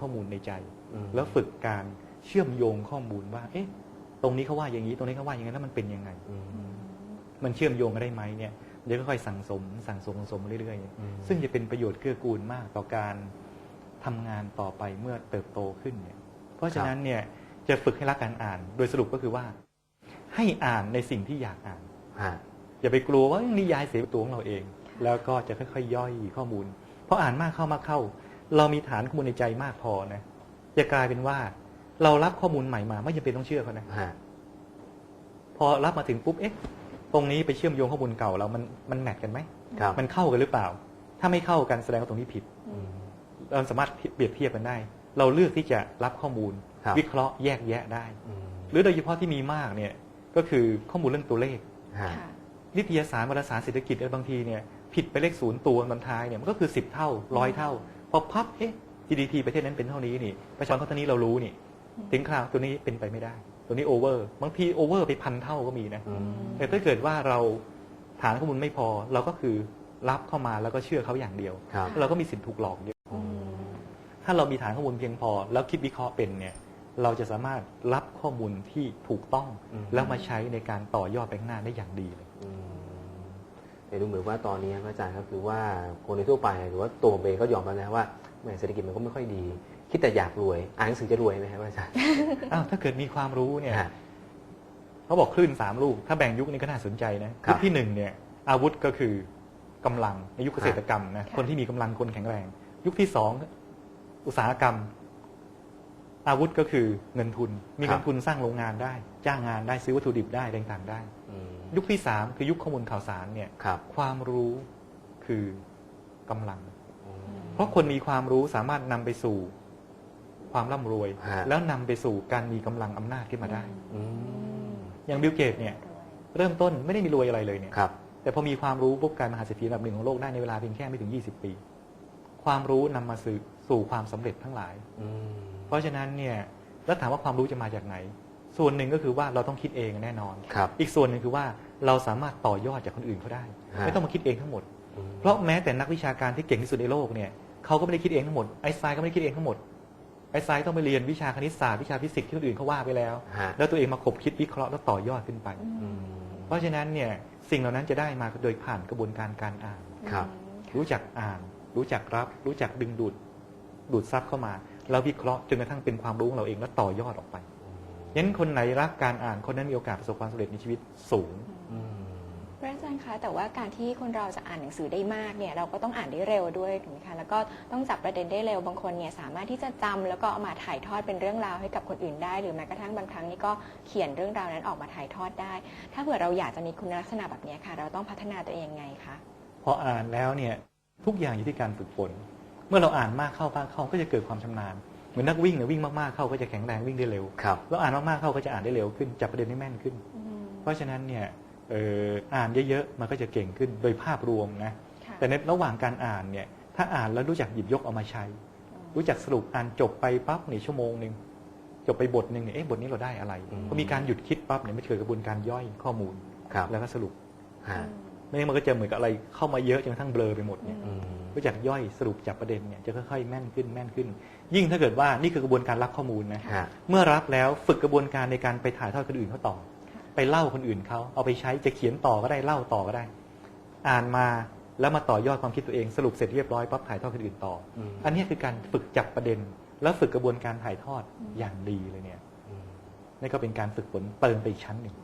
ข้อมูลในใจอืมแล้วฝึกการเชื่อมโยงข้อมูลว่า เอ๊ะ ตรงนี้เขาว่าอย่างนี้ ตรงนี้เขาว่าอย่างนั้นแล้วมันเป็นยังไงอืมมันเชื่อมโยงกันได้ไหมเนี่ยเดี๋ยวค่อยๆสั่งสม สั่งสมสั่งสมมาเรื่อยอืมๆซึ่งจะเป็นประโยชน์เกื้อกูลมากต่อการทำงานต่อไปเมื่อเติบโตขึ้นเนี่ย เพราะฉะนั้นเนี่ยจะฝึกให้รักการอ่าน โดยสรุปก็คือว่า ให้อ่านในสิ่งที่อยากอ่านฮะอย่าไปกลัวว่านิยายเสียตัวของเราเอง แล้วก็จะค่อยๆย่อยข้อมูลเพราะอ่านมากเข้ามากเข้า เรามีฐานข้อมูลในใจมากพอนะจะกลายเป็นว่า เรารับข้อมูลใหม่มาไม่จำเป็นต้องเชื่อเขานะฮะพอรับมาถึงปุ๊บเอ๊ะ ตรงนี้ไปเชื่อมโยงข้อมูลเก่าเรามันมันแมทกันไหมครับมันเข้ากันหรือเปล่า ถ้าไม่เข้ากันแสดงว่าตรงนี้ผิดอืมเราสามารถเปรียบเทียบกันได้ เราเลือกที่จะรับข้อมูลครับวิเคราะห์แยกแยะได้อืมหรือโดยเฉพาะที่มีมากเนี่ย ก็คือข้อมูลเรื่องตัวเลขฮะค่ะนิตยสารวารสารเศรษฐกิจอะไรบางทีเนี่ยผิดไปเลขศูนย์ตัวตอนท้ายเนี่ยมันก็คือ10เท่าร้อยเท่าพ อพับเอ๊ะ GDP ประเทศนั้นเป็นเท่านี้นี่ประชากรเท่านี้เรารู้นี่ ถึงคราวตัวนี้เป็นไปไม่ได้ ตัวนี้โอเวอร์บางทีโอเวอร์ไปพันเท่าก็มีนะอืมแต่ถ้าเกิดว่าเราฐานข้อมูลไม่พอเราก็คือรับเข้ามาแล้วก็เชื่อเขาอย่างเดียวครับเราก็มีสิทธิ์ถูกหลอกเยอะอืมถ้าเรามีฐานข้อมูลเพียงพอ แล้วคิดวิเคราะห์เป็นเนี่ยเราจะสามารถรับข้อมูลที่ถูกต้องอืมแล้วมาใช้ในการต่อยอดไปข้างหน้าได้อย่างดีเลยอืม แต่ดูเหมือนว่าตอนนี้พระอาจารย์ก็คือว่าคนในทั่วไปหรือว่าตัวผมเองก็ยอมรับนะว่าแหมเศรษฐกิจมันก็ไม่ค่อยดี คิดแต่อยากรวย อ่านหนังสือจะรวยไหมครับพระอาจารย์อ้าวถ้าเกิดมีความรู้เนี่ยฮะเขาบอกคลื่นสามลูก ถ้าแบ่งยุคนี้ก็น่าสนใจนะครับยุคที่หนึ่งเนี่ย อาวุธก็คือกำลังในยุคเกษตรกรรมนะค่ะคนที่มีกำลังคนแข็งแรง ยุคที่สองอุตสาหกรรม อาวุธก็คือเงินทุน มีครัเงิบนทุนสร้างโรงงานได้ จ้างงานได้ซื้อวัตถุดิบได้อะไรต่างๆได้อืม ยุคที่สามคือยุคข้อมูลข่าวสารเนี่ยครับ ความรู้คือกำลังอืมเพราะคนมีความรู้สามารถนำไปสู่ความร่ำรวย ฮะ แล้วนำไปสู่การมีกำลังอำนาจขึ้นมาได้ อืมอย่างบิลเกตเนี่ยเริ่มต้นไม่ได้มีรวยอะไรเลยเนี่ย ครับ แต่พอมีความรู้ปุ๊บกลารมหาเศรษฐีอันดับหนึ่งของโลกได้ในเวลาเพียงแค่ไม่ถึง 20 ปี ความรู้นำมาสู่สู่ความสำเร็จทั้งหลาย อืมเพราะฉะนั้นเนี่ยแล้วถามว่าความรู้จะมาจากไหน ส่วนหนึ่งก็คือว่าเราต้องคิดเองแน่นอน ครับ อีกส่วนหนึ่งคือว่าเราสามารถต่อยอดจากคนอื่นเขาได้ ฮะ ไม่ต้องมาคิดเองทั้งหมดอืมเพราะแม้แต่นักวิชาการที่เก่งที่สุดในโลกเนี่ยเขาก็ไม่ได้คิดเองทั้งหมดไอน์สไตน์ก็ไม่ได้คิดเองทั้งหมดไอน์สไตน์ต้องไปเรียนวิชาคณิตศาสตร์วิชาฟิสิกส์ที่คนอื่นเขาว่าไปแล้ว ฮะแล้วตัวเองมาขบคิดวิเคราะห์แล้วต่อยอดขึ้นไป อืมเพราะฉะนั้นเนี่ยสิ่งเหล่านั้นจะได้มาโดยผ่านกระบวนการการอ่าน ครับ รู้จักอ่าน รู้จักรับ รู้จักดึงดูดดูดซับเข้ามา แล้ววิเคราะห์จนกระทั่งเป็นความรู้ของเราเองแล้วต่อยอดออกไป ยันคนไหนรักการอ่านคนนั้นมีโอกาสประสบความสำเร็จในชีวิตสูงอืมพระอาจารย์คะแต่ว่าการที่คนเราจะอ่านหนังสือได้มากเนี่ยเราก็ต้องอ่านได้เร็วด้วยถูกไหมคะแล้วก็ต้องจับประเด็นได้เร็วบางคนเนี่ยสามารถที่จะจำแล้วก็เอามาถ่ายทอดเป็นเรื่องราวให้กับคนอื่นได้ หรือแม้กระทั่งบางครั้งนี่ก็เขียนเรื่องราวนั้นออกมาถ่ายทอดได้ ถ้าเผื่อเราอยากจะมีคุณลักษณะแบบเนี้ยค่ะ เราต้องพัฒนาตัวเองยังไงคะพออ่านแล้วเนี่ยทุกอย่างอยู่ที่การฝึกฝน เมื่อเราอ่านมากเข้ามากเข้าก็จะเกิดความชำนาญ เหมือนนักวิ่งเนี่ยวิ่งมากๆเข้าก็จะแข็งแรงวิ่งได้เร็ว ครับ แล้วอ่านมากๆเข้าก็จะอ่านได้เร็วขึ้นจับประเด็นได้แม่นขึ้นเพราะฉะนั้นเนี่ยเอ่ออ่านเยอะๆมันก็จะเก่งขึ้นโดยภาพรวมนะ ค่ะแต่ในระหว่างการอ่านเนี่ยถ้าอ่านแล้วรู้จักหยิบยกเอามาใช้ รู้จักสรุปอ่านจบไปปั๊บในชั่วโมงหนึ่งจบไปบทหนึ่งเนี่ยเอ๊ะบทนี้เราได้อะไรอืม พอมีการหยุดคิดปั๊บเนี่ยมันเกิดกระบวนการย่อยข้อมูล ครับแล้วก็สรุป ฮะ ไม่งั้นมันก็จะเหมือนกับอะไรเข้ามาเยอะจนกระทั่งเบลอไปหมดเนี่ยอืมรู้จักย่อยสรุปจับประเด็นเนี่ยจะค่อยๆแม่นขึ้นแม่นขึ้น ยิ่งถ้าเกิดว่านี่คือกระบวนการรับข้อมูลนะฮะ เมื่อรับแล้วฝึกกระบวนการในการไปถ่ายทอดคนอื่นเขาต่อค่ะไปเล่าคนอื่นเขาเอาไปใช้จะเขียนต่อก็ได้เล่าต่อก็ได้ อ่านมาแล้วมาต่อยอดความคิดตัวเองสรุปเสร็จเรียบร้อยปั๊บถ่ายทอดคนอื่นต่ออมอันนี้คือการฝึกจับประเด็น แล้วฝึกกระบวนการถ่ายทอดอย่างดีเลยเนี่ยอืมนี่ก็เป็นการฝึกฝนเติมไปอีกชั้นหนึ่งอ๋อ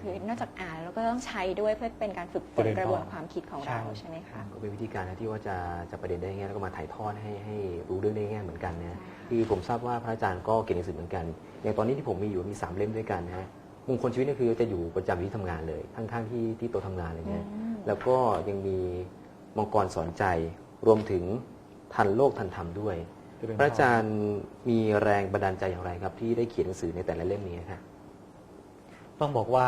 คือนอกจากอ่านแล้วก็ต้องใช้ด้วยเพื่อเป็นการฝึกฝนเจริญกระบวนพรความคิดของใช่เราใช่ไหมคะก็เป็นวิธีการนะที่ว่าจะจะประเด็นได้ง่ายแล้วก็มาถ่ายทอดให้ให้รู้เรื่องได้ง่ายเหมือนกันนะใช่ค่ะคือผมทราบว่าพระอาจารย์ก็เขียนหนังสือเหมือนกัน อย่างตอนนี้ที่ผมมีอยู่มีสามเล่มด้วยกันนะฮะมงคลชีวิตนี่คือจะอยู่ประจำอยู่ที่ทำงานเลยข้างๆที่ที่โต๊ะทำงานเลยนะอืมแล้วก็ยังมีมังกรสอนใจรวมถึงทันโลกทันธรรมด้วยเจริญพพระอาจารย์มีแรงบันดาลใจอย่างไรครับ ที่ได้เขียนหนังสือในแต่ละเล่มนี้ครับ ต้องบอกว่า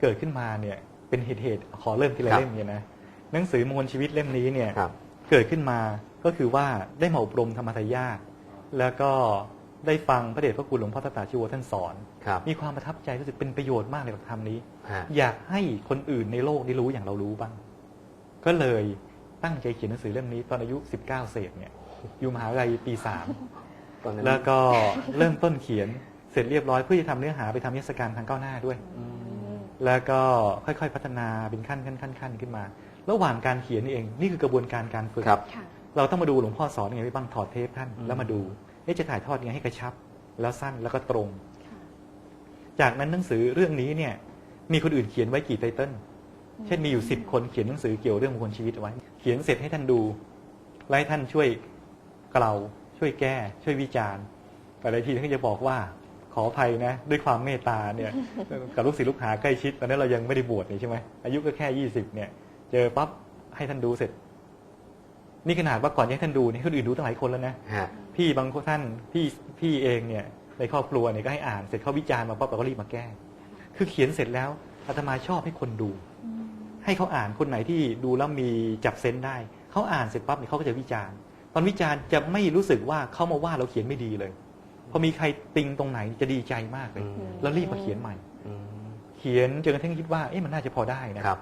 เกิดขึ้นมาเนี่ยเป็นเหตุเหตุขอเริ่มทีละครับเล่มเนี่ยนะหนังสือมงคลชีวิตเล่มนี้เนี่ยครับเกิดขึ้นมาก็คือว่าได้มาอบรมธรรมทายาทแล้วก็ได้ฟังพระเดชพระคุณหลวงพ่อตาตาชิโวท่านสอนครับมีความประทับใจรู้สึกเป็นประโยชน์มากในหลักธรรมนี้ฮะอยากให้คนอื่นในโลกได้รู้อย่างเรารู้บ้าง ก็เลยตั้งใจเขียนหนังสือเล่มนี้ตอนอายุ 19 เศษเนี่ยอยู่มหาวิทยาลัยปีสามตอนนั้นแล้วก็เริ่มต้นเขียน เสร็จเรียบร้อยเพื่อจะทำเนื้อหาไปทำนิทรรศการทางก้าวหน้าด้วยอืมแล้วก็ค่อยๆ พัฒนาเป็นขั้นขั้นขั้นขั้นขึ้นมา ระหว่างการเขียนนี่เองนี่คือกระบวนการการฝึกครับค่ะเราต้องมาดูหลวงพ่อสอนยังไงบ้างถอดเทปท่านอืมแล้วมาดูเอ๊ะจะถ่ายทอดยังไงให้กระชับ แล้วสั้นแล้วก็ตรงค่ะจากนั้นหนังสือเรื่องนี้เนี่ยมีคนอื่นเขียนไว้กี่ไตเติ้ลเช่นมีอยู่สิบคนเขียนหนังสือเกี่ยวเรื่องมงคลชีวิตเอาไว้ เขียนเสร็จให้ท่านดูแล้วให้ท่านช่วยเกลาช่วยแก้ ช่วยวิจารณ์แต่หลายทีท่านก็จะบอกว่า ขออภัยนะ ด้วยความเมตตาเนี่ยกับลูกศิษย์ลูกหาใกล้ชิดตอนนั้นเรายังไม่ได้บวชนี่ใช่ไหมอายุก็แค่ยี่สิบเนี่ย เจอปั๊บให้ท่านดูเสร็จ นี่ขนาดว่าก่อนที่ให้ท่านดูนี่คนอื่นดูตั้งหลายคนแล้วนะฮะพี่บางท่านพี่พี่เองเนี่ย ในครอบครัวเนี่ยก็ให้อ่านเสร็จเขาวิจารณ์มาปั๊บเราก็รีบมาแก้ คือเขียนเสร็จแล้วอาตมาชอบให้คนดูอืมให้เขาอ่านคนไหนที่ดูแล้วมีจับเซนส์ได้เขาอ่านเสร็จปั๊บเนี่ยเขาก็จะวิจารณ์ตอนวิจารณ์จะไม่รู้สึกว่าเขามาว่าเราเขียนไม่ดีเลยพ อมีใครติงตรงไหนจะดีใจมากเลย อืม แล้วรีบมาเขียนใหม่ อืม เขียนจนกระทั่งคิดว่าเอ๊ะมันน่าจะพอได้นะครับ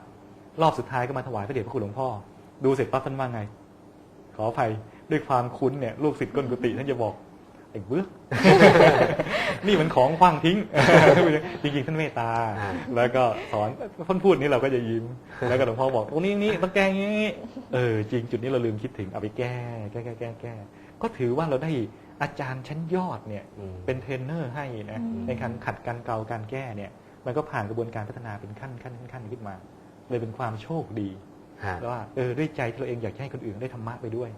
รอบสุดท้ายก็มาถวายพระเดชพระคุณหลวงพ่อ ดูเสร็จปั๊บท่านว่าไง ขออภัยด้วยความคุ้นเนี่ยลูกศิษย์ก้นกุฏิท่านจะบอกไอ้เบื้อ นี่มันของขว้างทิ้ง จริงๆท่านเมตตา อ่า แล้วก็สอนท่านพูดนี้เราก็จะยิ้ม แล้วก็หลวงพ่อบอกตรงนี้นี่ต้องแก้อย่างนี้เออจริงจุดนี้เราลืมคิดถึงเอาไปแก้แก้แก้แก้แก้ก็ถือว่าเราได้ อาจารย์ชั้นยอดเนี่ยอืมเป็นเทรนเนอร์ให้นะอืมในการขัดการเกลาการแก้เนี่ย มันก็ผ่านกระบวนการพัฒนาเป็นขั้นขั้นขั้นขั้นขึ้นมา เลยเป็นความโชคดีฮะว่าเออด้วยใจที่เราเองอยากจะให้คนอื่นได้ธรรมะไปด้วย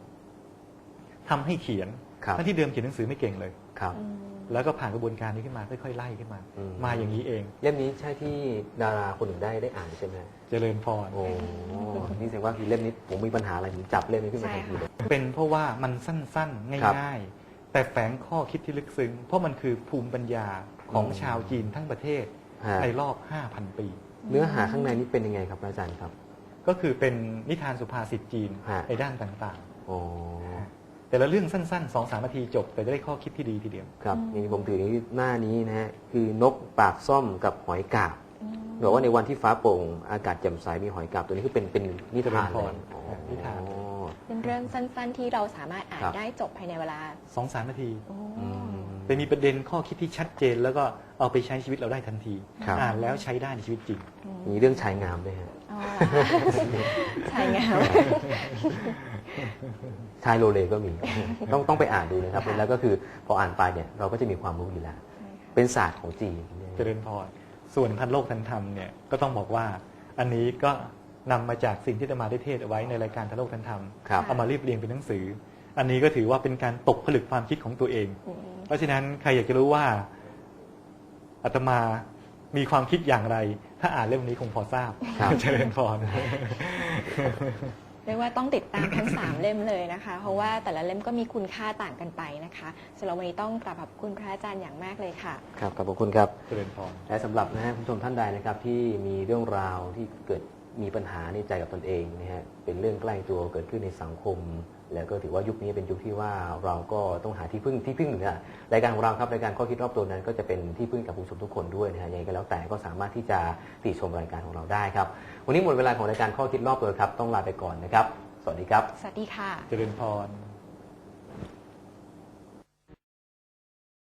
ทำให้เขียนครับทั้งที่เดิมเขียนหนังสือไม่เก่งเลยครับอืมแล้วก็ผ่านกระบวนการนี้ขึ้นมาค่อยๆไล่ขึ้นมาอืมมาอย่างนี้เองเล่มนี้ใช่ที่ดาราคนอื่นได้ได้อ่านใช่ไหมฮะเจริญพรโอ้นี่แสดงว่าคือเล่มนี้ผมมีปัญหาอะไรผมจับเล่มนี้ขึ้นมาทันทีเลยเป็นเพราะว่ามันสั้นๆครับง่ายๆ แต่แฝงข้อคิดที่ลึกซึ้ง เพราะมันคือภูมิปัญญาของอืมชาวจีนทั้งประเทศฮะในรอบ 5,000 ปี เนื้อหาข้างในนี้เป็นยังไงครับอาจารย์ครับ ก็คือเป็นนิทานสุภาษิตจีนฮะ ในด้านต่างโอ้ๆ แต่ละเรื่องสั้นๆ2-3นาทีจบ แต่จะได้ข้อคิดที่ดีทีเดียว ครับนี่ผมถือหน้านี้นะฮะคือนกปากซ่อมกับหอยกาบอืมบอกว่าในวันที่ฟ้าโปร่ง อากาศแจ่มใสมีหอยกาบตัวนี้คือเป็นเป็นนิทานเจริญพเลรยอ๋อนิทาน เป็นเรื่องสั้นๆ ที่เราสามารถอ่านครับ ได้จบภายในเวลา2-3นาทีโอ้ อืมแต่มีประเด็นข้อคิดที่ชัดเจน แล้วก็เอาไปใช้ชีวิตเราได้ทันทีครับ อ่านแล้วใช้ได้ในชีวิตจริงอืมมีเรื่องชายงามด้วยฮะอ๋อใช่งามชายโลเลก็มี ต้องต้องไปอ่านดูนะครับค่ะ แล้วก็คือพออ่านไปเนี่ยเราก็จะมีความรู้อยู่แล้วใช่ค่ะเป็นศาสตร์ของจีนเนี่ยเจริญพรส่วนทันโลกทันธรรมเนี่ยก็ต้องบอกว่าอันนี้ก็ นำมาจากสิ่งที่จะมาได้เทศเอาไว้ในรายการทันโลกทันธรรมครับเอามาเรียบเรียงเป็นหนังสือ อันนี้ก็ถือว่าเป็นการตกผลึกความคิดของตัวเองอืมเพราะฉะนั้นใครอยากจะรู้ว่าอาตมามีความคิดอย่างไร ถ้าอ่านเล่มนี้คงพอทราบครับเจริญพรเรียกว่าต้องติดตามทั้ง 3 เล่มเลยนะคะ เพราะว่าแต่ละเล่มก็มีคุณค่าต่างกันไปนะคะสำหรับวันนี้ต้องกราบขอบคุณพระอาจารย์อย่างมากเลยค่ะ ครับขอบคุณครับเจริญพรและสำหรับนะฮะคุณผู้ชมท่านใดนะครับที่มีเรื่องราวที่เกิด มีปัญหาในใจกับตนเองนะฮะเป็นเรื่องใกล้ตัวเกิดขึ้นในสังคม แล้วก็ถือว่ายุคนี้เป็นยุคที่ว่าเราก็ต้องหาที่พึ่งที่พึ่งหนึ่งอะรายการของเราครับรายการข้อคิดรอบตัวนั้น ก็จะเป็นที่พึ่งกับผู้ชมทุกคนด้วยนะฮะยังไงก็แล้วแต่ก็สามารถที่จะติชมรายการของเราได้ครับ วันนี้หมดเวลาของรายการข้อคิดรอบตัวครับ ต้องลาไปก่อนนะครับ สวัสดีครับ สวัสดีค่ะ เจริญพร